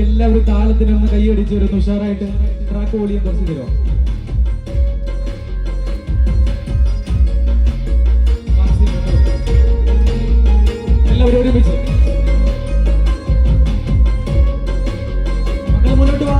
നമുക്ക് എല്ലാവരും ഒന്ന് കൈയടിച്ച് വരുന്നു. ഉഷാറായിട്ട് ട്രാക്ക് വോളിയം കുറച്ച് തരുമോ എല്ലാവരും ഒരുമിച്ച്. മുന്നോട്ട് വാ.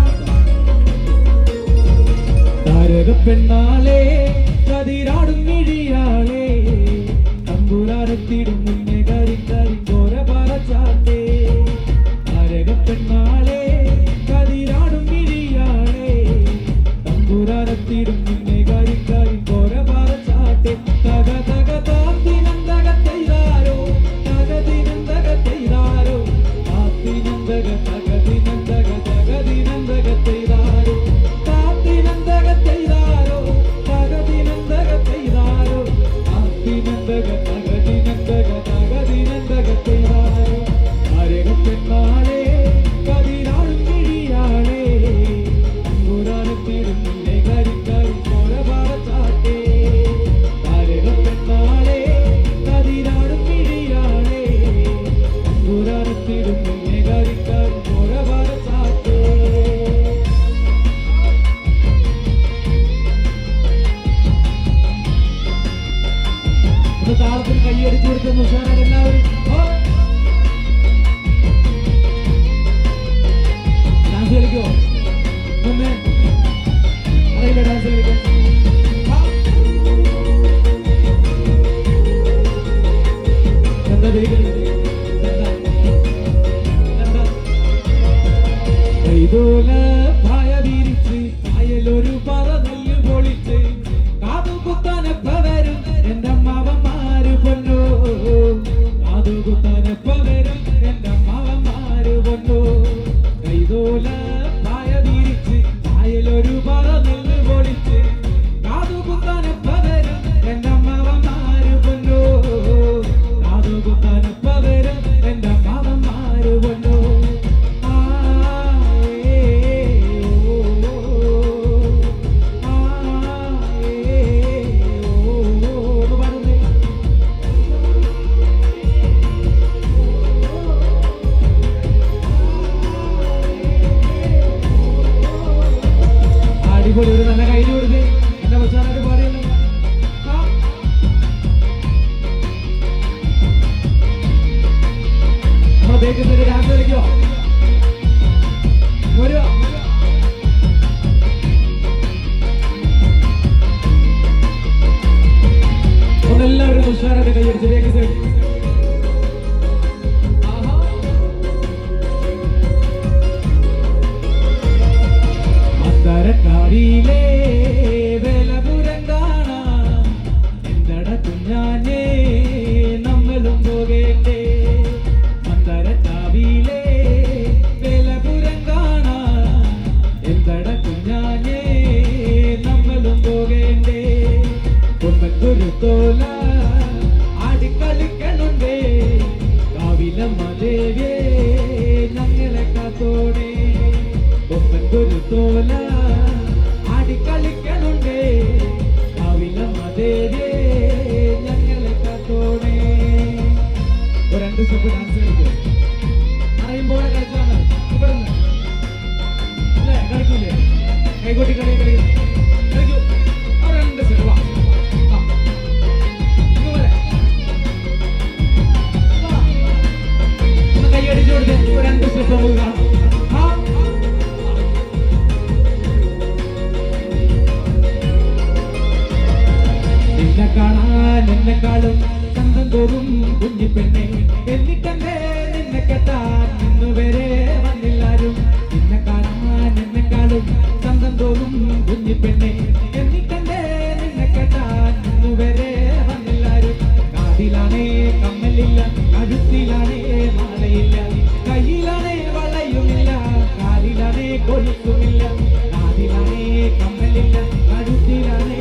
കൈയടിച്ചു കൊടുക്കുന്നു എല്ലാവരും ഡാൻസ് കളിക്കോ? ഒന്ന് അറിയില്ല ഡാൻസ് കളിക്കാൻ. എന്താ ചെയ്യുന്നത് ഇതുപോലെ തായ വിരിച്ച് അയലൊരു പൊളിച്ച് കാതു അമ്മാവന്മാര് പൊന്നോ കാതു കേൾക്കുന്നതിൽ ആഗ്രഹിക്കോ എന്തൊരു തോല ഞങ്ങളെ കത്തോണേ. രണ്ട് സ്റ്റെപ്പ് ഡാൻസ് കളിക്കും. അറിയുമ്പോൾ കളിച്ചാൽ ഇവിടുന്ന്. അല്ലേ? കളിക്കൂലേ? കൈകൊട്ടി കളി കളിക്കുന്നു എന്നെക്കാളും ചന്തം തോറും കുഞ്ഞിപ്പെണ്ണെ എന്നിട്ടെന്തേ നിന്നെ കെട്ടാൻ ഇന്നുവരെ വന്നില്ലാരും. നിന്നെ കാണാൻ എന്നെക്കാളും ചന്തം തോറും കുഞ്ഞിപ്പെണ്ണെ എന്നിട്ടെന്തേ നിന്നെ കെട്ടാൻ ഇന്നുവരെ വന്നില്ലാരും. കാതിലാണേ കമ്മലില്ല കഴുത്തിലാണേ മാലയില്ല. കയ്യിലാണേ വളയുമില്ല കാലിലാണേ കൊലുത്തുമില്ല കാതിലാണേ കമ്മലില്ല കഴുത്തിലാണേ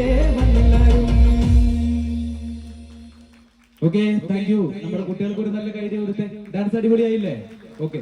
ഓക്കെ താങ്ക് യു നമ്മുടെ കുട്ടികൾക്ക് ഒരു നല്ല കൈ കൊടുത്തേ ഡാൻസ് അടിപൊളിയായില്ലേ? ഓക്കെ